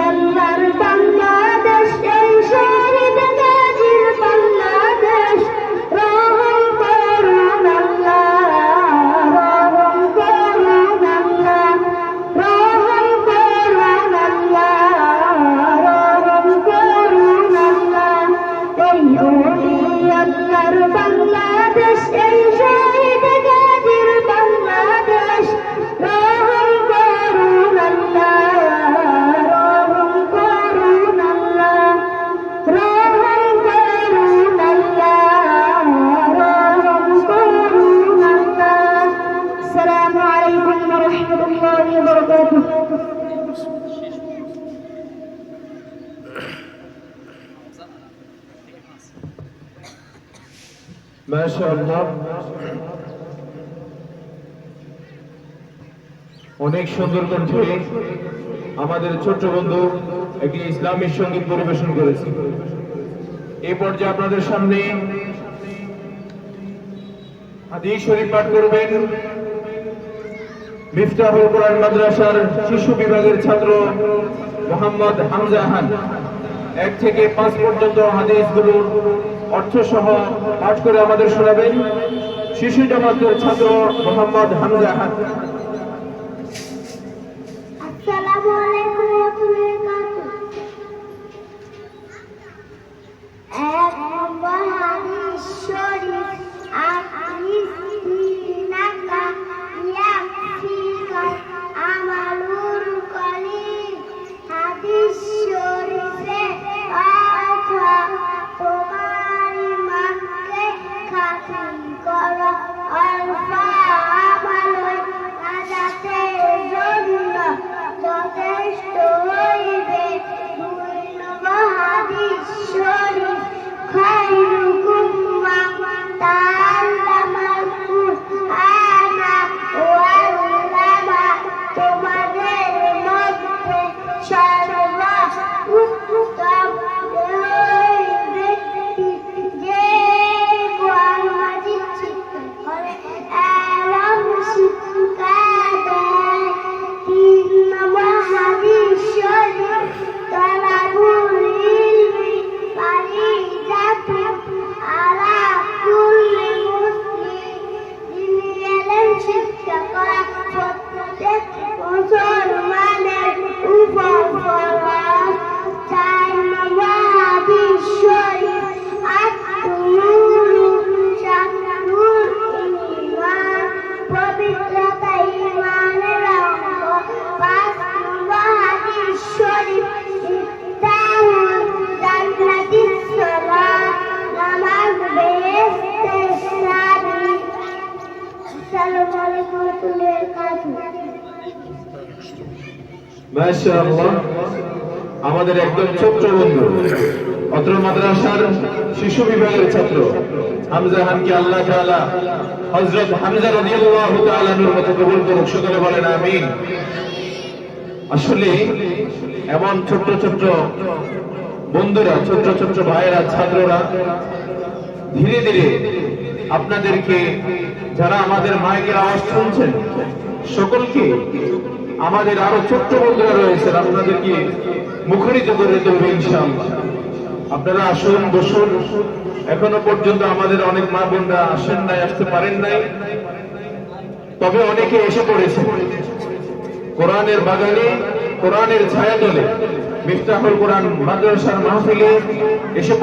আল্লাহর মাশাআল্লাহ। অনেক সুন্দর কণ্ঠে আমাদের ছোট্ট বন্ধু একটি ইসলামী সংগীত পরিবেশন করেছে। এই পর্যায়ে আপনাদের সামনে হাদিস শরীফ পাঠ করবেন। মিফতাহুল কোরআন মাদ্রাসার শিশু বিভাগের ছাত্র মোহাম্মদ হামজা হান। এক থেকে পাঁচ পর্যন্ত হাদিসগুলোর অর্থ সহ পাঠ করে আমাদের শোনাবেন শিশু জামাতের ছাত্র মোহাম্মদ হামজা আমাদের একদম ছোট্ট বন্ধু, অত্র মাদ্রাসার শিশু বিভাগের ছাত্র, হামজা হানকে আল্লাহ তাআলা, হযরত হামজা রাদিয়াল্লাহু তাআলা নূর মতো কবুল করুক সকলে বলেন, আমিন। আসলে এমন ছোট্ট ছোট্ট বন্ধুরা, ছোট্ট ছোট্ট ভাইয়েরা, ছাত্ররা, ধীরে ধীরে আপনাদেরকে, যারা আমাদের মাইকের আওয়াজ শুনছেন, সকলকে আমাদের আরও ছোট্ট বন্ধুরা রয়েছেন আপনাদেরকে মুখরিত করে দেবে ইনশাআল্লাহ। আপনারা আসুন, বসুন। এখনও পর্যন্ত আমাদের অনেক মা বোনরা আসেন নাই, আসতে পারেন নাই। তবে অনেকে এসে পড়েছে। কোরআনের বাগানে, কোরআনের ছায়া দলে মিফতাহুল কোরআন মাদ্রাসার মাহফিলে এসে